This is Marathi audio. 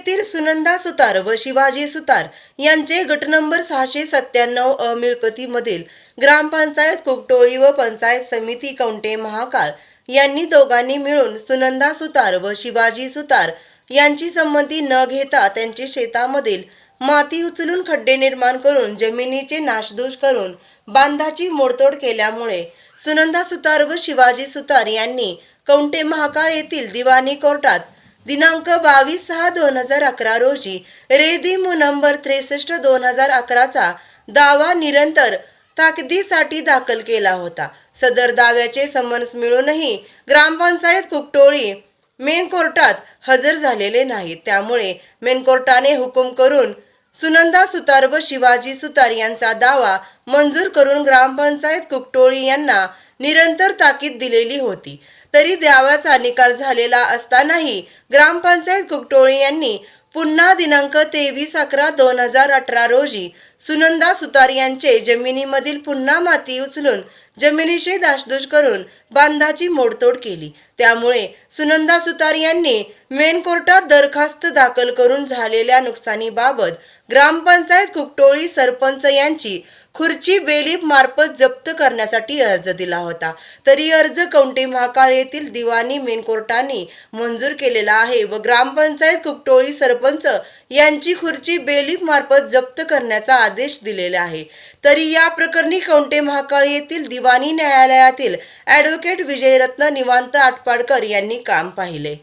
येथील सुनंदा सुतार व शिवाजी सुतार यांचे गट नंबर सहाशे सत्त्याण्णव अ मिळकतीमधील ग्रामपंचायत कुकटोळी व पंचायत समिती कवठे महाकाळ यांनी दोघांनी मिळून सुनंदा सुतार व शिवाजी सुतार यांची संमती न घेता त्यांची शेतामधील माती उचलून खड्डे निर्माण करून जमिनीचे नाशदूष करून बांधाची मोडतोड केल्यामुळे सुनंदा सुतार व शिवाजी सुतार यांनी कवठे महाकाळ येथील दिवाणी कोर्टात दिनांक बावीस सहा दोन हजार अकरा रोजी रेदिमो नंबर त्रेसष्ट दोन हजार अकराचा दावा निरंतर ताकदीसाठी दाखल केला होता. सदर दाव्याचे समन्स मिळूनही ग्रामपंचायत कुकटोळी मेन कोर्टात हजर झालेले नाहीत. त्यामुळे मेन कोर्टाने हुकूम करून सुनंदा सुतार व शिवाजी सुतार यांचा दावा मंजूर करून ग्रामपंचायत कुकटोळी यांना निरंतर ताकीद दिलेली होती. तरी द्यावाचा निकाल झालेला असतानाही ग्रामपंचायत कुकटोळी यांनी पुन्हा दिनांक तेवीस अकरा दोन हजार अठरा रोजी सुनंदा सुतार यांचे जमिनीमधील पुन्हा माती उचलून जमिनीशी दाशदूश करून बांधाची मोडतोड केली. त्यामुळे सुनंदा सुतार यांनी मेन कोर्टात दरखास्त दाखल करून झालेल्या नुकसानीबाबत ग्रामपंचायत कुकटोळी सरपंच यांची खुर्ची बेलीप मार्फत जप्त करण्यासाठी अर्ज दिला होता. तरी अर्ज कवठे महाकाळ येथील दिवाणी मेन कोर्टाने मंजूर केलेला आहे व ग्रामपंचायत कुकटोळी सरपंच यांची खुर्ची बेलीफ मार्फत जप्त करण्याचा आदेश दिलेला आहे. तरी या प्रकरणी कवठे महाकाळ येथील दिवाणी न्यायालयातील ॲडव्होकेट विजयरत्न निवांत आटपाडकर यांनी काम पाहिले.